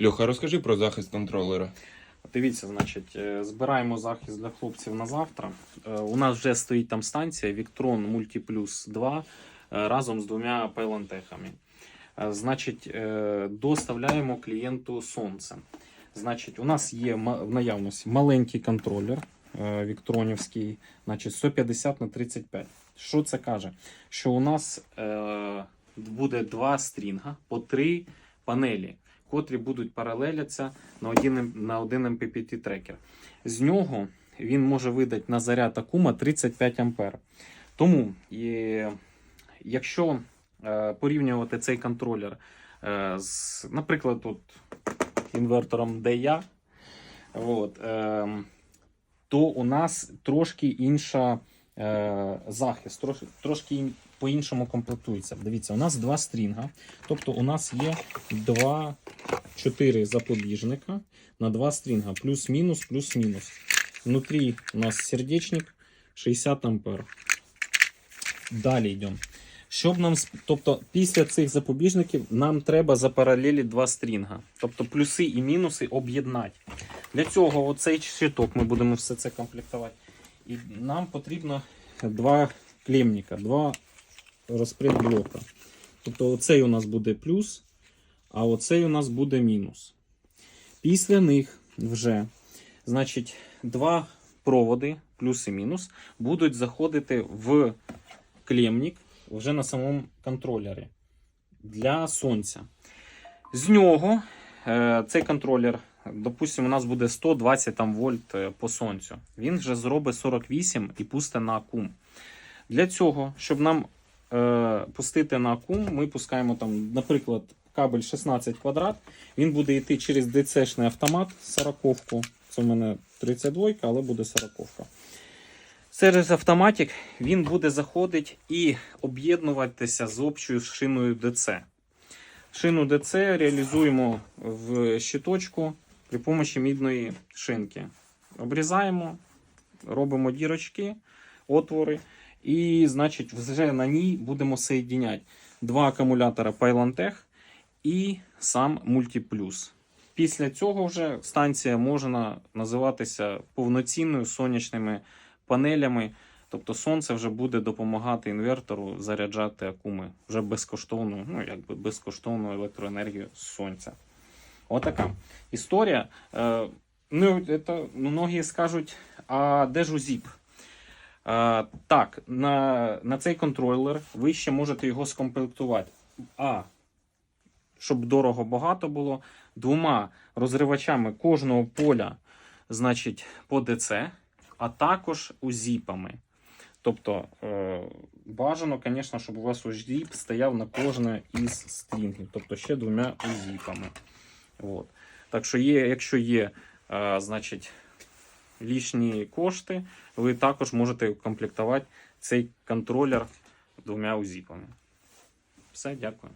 Льоха, розкажи про захист контролера. Дивіться, значить, е, збираємо захист для хлопців на завтра. Е, У нас вже стоїть там станція Victron Multiplus 2 е, разом з двома пейлантехами. Е, Значить, доставляємо клієнту сонце. Значить, у нас є в наявності маленький контролер віктронівський, значить 150 на 35. Що це каже? Що у нас буде два стрінга по три панелі, котрі будуть паралеляться на один, на один MPPT трекер. З нього він може видати на заряд акума 35 А. Тому, і, якщо е, порівнювати цей контролер е, з, наприклад, тут інвертором DIA, от, е, то у нас трошки інша захист, трошки, по-іншому комплектується. Дивіться, у нас два стрінга, тобто у нас є два 4 запобіжника на два стрінга. Плюс-мінус, плюс-мінус. Внутрі у нас сердечник 60 ампер. Далі йдемо. Щоб нам, тобто після цих запобіжників нам треба запаралелі два стрінга. Тобто плюси і мінуси об'єднати. Для цього оцей щиток ми будемо все це комплектувати. І нам потрібно два клемника, два розпредблока. Тобто оцей у нас буде плюс, а оцей у нас буде мінус. Після них вже, значить, два проводи, плюс і мінус, будуть заходити в клемник вже на самому контролері для сонця. З нього е, цей контролер, допустимо, у нас буде 120 там, вольт е, по сонцю. Він вже зробить 48 і пусте на акум. Для цього, щоб нам е, пустити на акум, ми пускаємо там, наприклад, кабель 16 квадрат. Він буде йти через DC-шний автомат 40-ку. Це в мене 32, але буде 40-ка. Через автоматик він буде заходити і об'єднуватися з общою шиною DC. Шину DC реалізуємо в щиточку при допомогі мідної шинки. Обрізаємо, робимо дірочки, отвори, і, значить, вже на ній будемо соєдиняти два акумулятора Pylantech і сам Multiplus. Після цього вже станція може називатися повноцінною сонячними панелями. Тобто сонце вже буде допомагати інвертору заряджати акуми вже безкоштовну, ну якби безкоштовну електроенергію з сонця. Отака історія. Е, ну, це, многі скажуть, а де ж УЗІП? Е, так, на, на цей контролер ви ще можете його скомплектувати. А, щоб дорого багато було, двома розривачами кожного поля, значить, по ДЦ, а також узіпами. Тобто е, бажано, звісно, щоб у вас узіп стояв на кожне із стрінгів, тобто ще двома узіпами. От. Так що є, якщо є, е, значить, лишні кошти, ви також можете комплектувати цей контролер двома узіпами. Все, дякую.